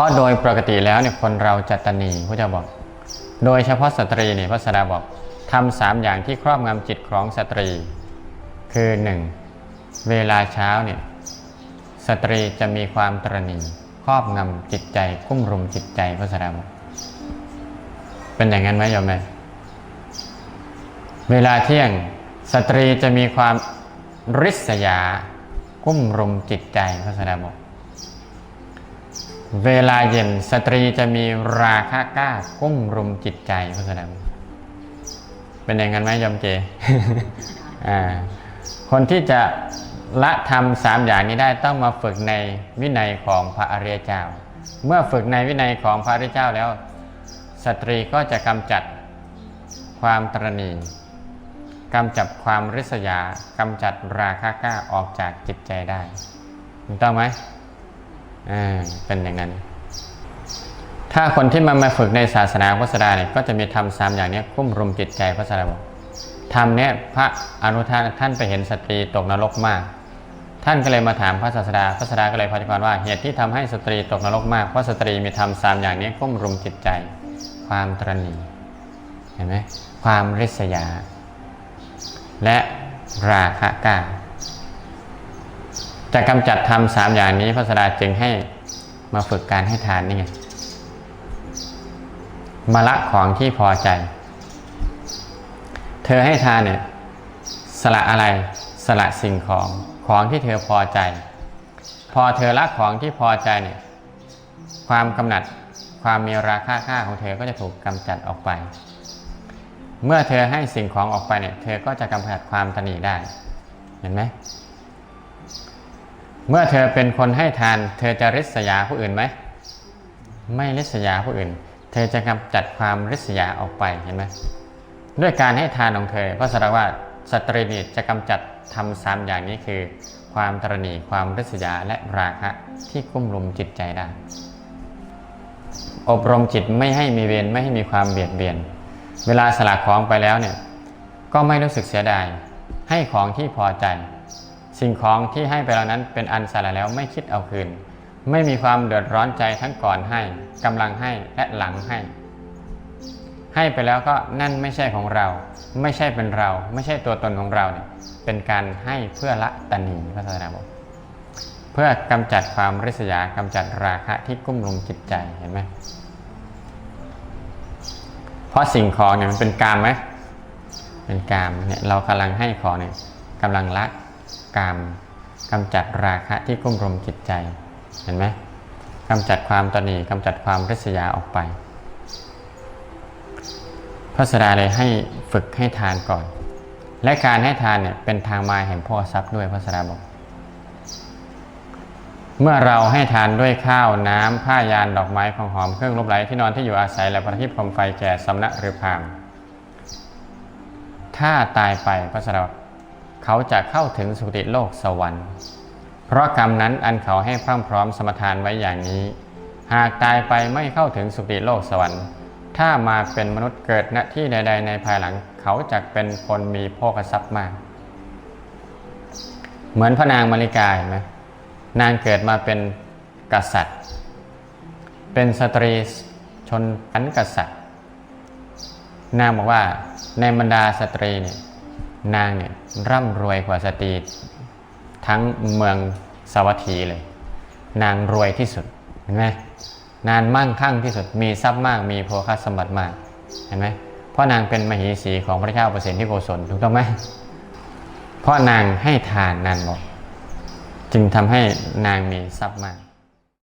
ราะโดยปกติแล้วเนี่ยคนเราจะตนีพระเจ้าบอก โดยเฉพาะสตรีเนี่ยพระสดาบอกทำสามอย่างที่ครอบงำจิตของสตรี คือหนึ่งเวลาเช้าเนี่ยสตรีจะมีความตรณีครอบงำจิตใจกุ้มรุมจิตใจพระสดาบอกเป็นอย่างนั้นไหมโยมแม่เวลาเที่ยงสตรีจะมีความริษยากุ้มรุมจิตใจพระสดาบอก เวลาเย็นสตรีจะมีราคะกล้ากุ้มรุมจิตใจพระสดาเป็นอย่างนั้นไหมยมเจคนที่จะละทำสามอย่างนี้ได้ต้องมาฝึกในวินัยของพระอริยเจ้า เมื่อฝึกในวินัยของพระอริยเจ้าแล้ว สตรีก็จะกำจัดความตรณีกำจัดความริษยากำจัดราคะกล้าออกจากจิตใจได้ถูกต้องไหม อ่าเป็นอย่างนั้น ถ้าคนที่มามาฝึกในศาสนาพุทธศาสนาเนี่ยก็จะมีทำสามอย่างนี้คุ้มรุมจิตใจพระสารบอกทำเนี่ยพระอนุทานท่านไปเห็นสตรีตกนรกมาก ท่านก็เลยมาถามพระศาสดา พระศาสดาก็เลยพยากรณ์ว่าเหตุที่ทำให้สตรีตกนรกมากเพราะสตรีมีทำสามอย่างนี้คุ้มรุมจิตใจ ความตรณีเห็นไหมความริษยา และราคะก้า จะกำจัดทำสามอย่างนี้พระศาสดาจึงให้มาฝึกการให้ทานนี่ไงมาละของที่พอใจ เธอให้ทานเนี่ยสละอะไรสละสิ่งของของที่เธอพอใจ พอเธอละของที่พอใจเนี่ยความกำหนัดความมีราคาค่าของเธอก็จะถูกกำจัดออกไป เมื่อเธอให้สิ่งของออกไปเนี่ย เธอก็จะกำจัดความตนีได้ เห็นไหม เมื่อเธอเป็นคนให้ทาน เธอจะริษยาผู้อื่นไหม ไม่ริษยาผู้อื่น เธอจะกำจัดความริษยาออกไปเห็นไหมด้วยการให้ทานของเธอพระสารว่าสตรีนีจะกำจัดทำสามอย่างนี้คือ ความตรณีความริษยาและราคะที่กุ้มลุมจิตใจได้อบรมจิตไม่ให้มีเวรไม่ให้มีความเบียดเบียน เวลาสละของไปแล้วเนี่ยก็ไม่รู้สึกเสียดายให้ของที่พอใจ สิ่งของที่ให้ไปแล้วนั้นเป็นอันสละแล้วไม่คิดเอาคืน ไม่มีความเดือดร้อนใจทั้งก่อนให้กำลังให้และหลังให้ ให้ไปแล้วก็นั่นไม่ใช่ของเรา ไม่ใช่เป็นเรา ไม่ใช่ตัวตนของเราเนี่ยเป็นการให้เพื่อละตัณหนีพระศาสนาบอกเพื่อกำจัดความริษยากำจัดราคะที่กุ้มลุมจิตใจเห็นไหมเพราะสิ่งของเนี่ยมันเป็นกามไหมเป็นกามเนี่ยเรากำลังให้ของเนี่ยกำลังละ กามกำจัดราคะที่กุ้มรุมจิตใจ เห็นไหมกำจัดความตนีกำจัดความริษยาออกไป พระสดาเลยให้ฝึกให้ทานก่อน และการให้ทานเนี่ยเป็นทางมาแห่งพ่อทรัพย์ด้วยพระสดาบอก เมื่อเราให้ทานด้วยข้าวน้ำผ้ายานดอกไม้ของหอมเครื่องรูปไหลที่นอนที่อยู่อาศัยและประทีปคมไฟแก่สำนักหรือพามถ้าตายไปพระสดาบอก เขาจะเข้าถึงสุคติโลกสวรรค์ เพราะกรรมนั้นอันเขาให้พร่ำพร้อมสมทานไว้อย่างนี้ หากตายไปไม่เข้าถึงสุคติโลกสวรรค์ ถ้ามาเป็นมนุษย์เกิดณที่ใด ๆ ในภายหลัง เขาจะเป็นคนมีโภคทรัพย์มาก เหมือนพระนางมาริกาเห็นไหมนางเกิดมาเป็นกษัตริย์ เป็นสตรีชนชั้นกษัตริย์ นางบอกว่าในบรรดาสตรีเนี่ย นางเนี่ยร่ำรวยกว่าสตรีทั้งเมืองสาวัตถีเลย นางรวยที่สุดเห็นไหมนานมั่งคั่งที่สุดมีทรัพย์มากมีโภคสมบัติมากเห็นไหมเพราะนางเป็นมเหสีของพระเจ้าเปอร์เซนที่โกศลถูกต้องไหมเพราะนางให้ทานนานบอกจึงทำให้นางมีทรัพย์มาก